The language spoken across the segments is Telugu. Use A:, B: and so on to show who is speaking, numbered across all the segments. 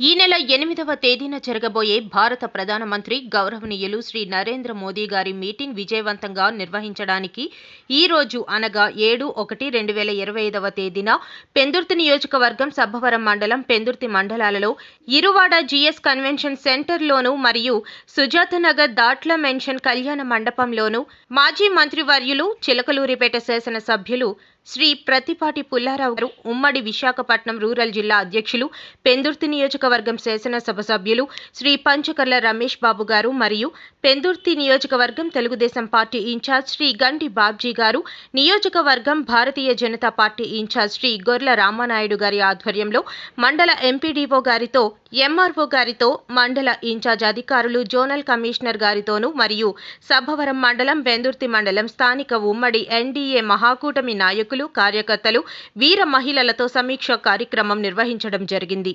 A: ఈ నెల ఎనిమిదవ తేదీన జరగబోయే భారత ప్రధానమంత్రి గౌరవనీయులు శ్రీ నరేంద్ర మోదీ గారి మీటింగ్ విజయవంతంగా నిర్వహించడానికి ఈ రోజు అనగా ఏడు ఒకటి రెండు వేల ఇరవై ఐదవ తేదీన పెందుర్తి నియోజకవర్గం సబ్బవరం మండలం పెందుర్తి మండలాలలో ఇరువాడ జిఎస్ కన్వెన్షన్ సెంటర్లోను మరియు సుజాతనగర్ దాట్ల మెన్షన్ కళ్యాణ మండపంలోను మాజీ మంత్రివర్యులు చిలకలూరిపేట శాసనసభ్యులు శ్రీ ప్రతిపాటి పుల్లారావు గారు ఉమ్మడి విశాఖపట్నం రూరల్ జిల్లా అధ్యక్షులు పెందుర్తి నియోజకవర్గం శాసనసభ సభ్యులు శ్రీ పంచకర్ల రమేష్ బాబు గారు మరియు పెందుర్తి నియోజకవర్గం తెలుగుదేశం పార్టీ ఇన్ఛార్జ్ శ్రీ గండి బాబ్జీ గారు నియోజకవర్గం భారతీయ జనతా పార్టీ ఇన్ఛార్జ్ శ్రీ గొర్ల రామానాయుడు గారి ఆధ్వర్యంలో మండల ఎంపీడీఓ గారితో ఎంఆర్ఓ గారితో మండల ఇన్ఛార్జ్ అధికారులు జోనల్ కమిషనర్ గారితోనూ మరియు సభవరం మండలం వెందుర్తి మండలం స్థానిక ఉమ్మడి ఎన్డీఏ మహాకూటమి నాయకులు కార్యకర్తలు వీర మహిళలతో సమీక్ష కార్యక్రమం నిర్వహించడం జరిగింది.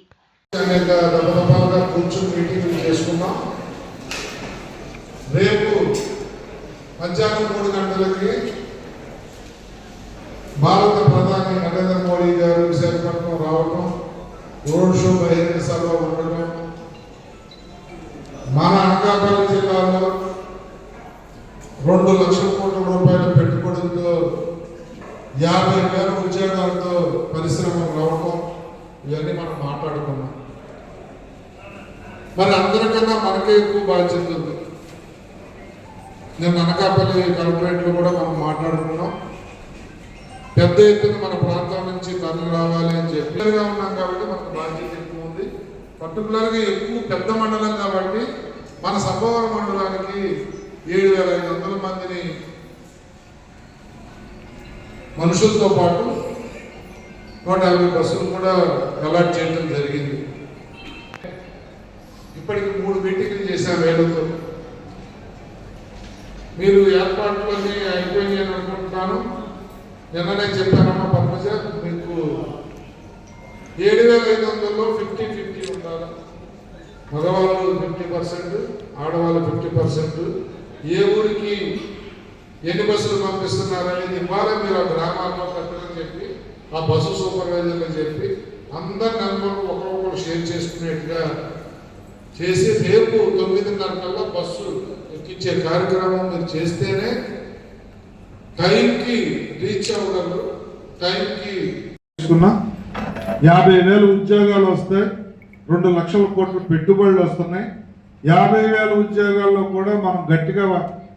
B: రేపు మధ్యాహ్నం మూడు గంటలకి భారత ప్రధాని నరేంద్ర మోడీ గారు రోడ్ షో బహిరంగ సభ ఉండటం మన అనకాపల్లి జిల్లాలో రెండు లక్షల కోట్ల రూపాయల పెట్టుబడులతో యాభై వేల ఉద్యోగాలతో పరిశ్రమలు రావటం ఇవన్నీ మనం మాట్లాడుకున్నాం. మరి అందరికన్నా మనకే ఎక్కువ బాధ్యత ఉంది. నేను అనకాపల్లి కలెక్టరేట్లో కూడా మనం మాట్లాడుకున్నాం. పెద్ద ఎత్తున మన ప్రాంతం నుంచి తరలి రావాలి అని చెప్పి. ఉన్నాం కాబట్టి మనం పర్టికులర్గా ఎక్కువ పెద్ద మండలం కాబట్టి మన సభవరం మండలానికి ఏడు వేల ఐదు వందల మందిని మనుషులతో పాటు నూట యాభై బస్సులు కూడా అలాట్ చేయడం జరిగింది. ఇప్పటికి మూడు మీటింగ్లు చేశాం వేలతో మీరు ఏర్పాట్లన్నీ అయిపోయింది అని అనుకుంటున్నాను. నిన్ననే చెప్పానమ్మా పంపజ మీకు ఏడు వేల ఐదు వందల్లో ఫిఫ్టీ ఫిఫ్టీ మగవాళ్ళు ఫిఫ్టీ పర్సెంట్ ఆడవాళ్ళు ఫిఫ్టీ పర్సెంట్. ఏ ఊరికి ఎన్ని బస్సులు పంపిస్తున్నారనేది ఇవ్వాలి మీరు ఆ గ్రామాల్లో కట్టని చెప్పి ఆ బస్సు సూపర్వైజర్లు చెప్పి అందరి నెంబర్ ఒకరొకరు షేర్ చేసుకునేట్టుగా చేసి రేపు తొమ్మిదిన్నర కల్లా బస్సు ఎక్కించే కార్యక్రమం మీరు చేస్తేనే టైంకి రీచ్ అవ్వగలరు టైంకి
C: యాభై వేలు ఉద్యోగాలు వస్తాయి. రెండు లక్షల కోట్ల పెట్టుబడులు వస్తున్నాయి. యాభై వేల ఉద్యోగాల్లో కూడా మనం గట్టిగా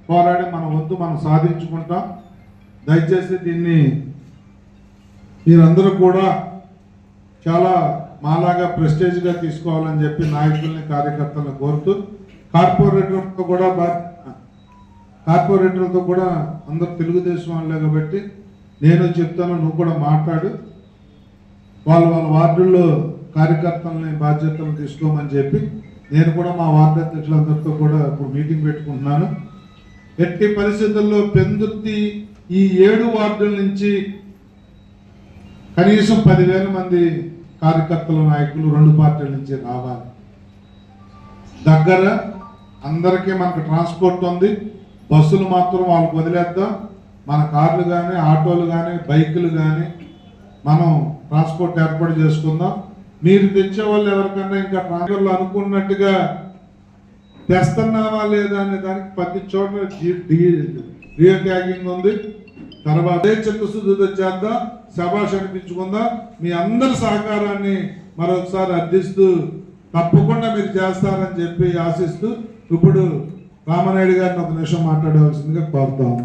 C: పోరాడి మన వంతు మనం సాధించుకుంటాం. దయచేసి దీన్ని మీరందరూ కూడా చాలా మాలాగా ప్రెస్టేజ్గా తీసుకోవాలని చెప్పి నాయకుల్ని కార్యకర్తలను కోరుతూ కార్పొరేటర్తో కూడా కార్పొరేటర్తో కూడా అందరు తెలుగుదేశం వాళ్ళే కాబట్టి నేను చెప్తాను నువ్వు కూడా మాట్లాడు. వాళ్ళు వాళ్ళ వార్డుల్లో కార్యకర్తలని బాధ్యతలు తీసుకోమని చెప్పి నేను కూడా మా వార్డు అధ్యక్షులందరితో కూడా ఇప్పుడు మీటింగ్ పెట్టుకుంటున్నాను. ఎట్టి పరిస్థితుల్లో పెందుర్తి ఈ ఏడు వార్డుల నుంచి కనీసం పదివేల మంది కార్యకర్తల నాయకులు రెండు పార్టీల నుంచి రావాలి. దగ్గర అందరికీ మనకు ట్రాన్స్పోర్ట్ ఉంది. బస్సులు మాత్రం వాళ్ళకి వదిలేద్దాం. మన కార్లు కానీ ఆటోలు కానీ బైకులు కానీ మనం ట్రాన్స్పోర్ట్ ఏర్పాటు చేసుకుందాం. మీరు తెచ్చే వాళ్ళు ఎవరికన్నా ఇంకా ట్రాన్స్ఫర్లు అనుకున్నట్టుగా తెస్తున్నావా లేదా అనే దానికి ప్రతి చోట రియో ట్యాగింగ్ ఉంది. తర్వాత అదే చిత్తశుద్ధితో చేద్దాం శభాష్ అనిపించుకుందాం? మీ అందరి సహకారాన్ని మరొకసారి అర్థిస్తూ తప్పకుండా మీరు చేస్తారని చెప్పి ఆశిస్తూ ఇప్పుడు రామనాయుడు గారిని ఒక నిమిషం మాట్లాడవలసిందిగా కోరుతాము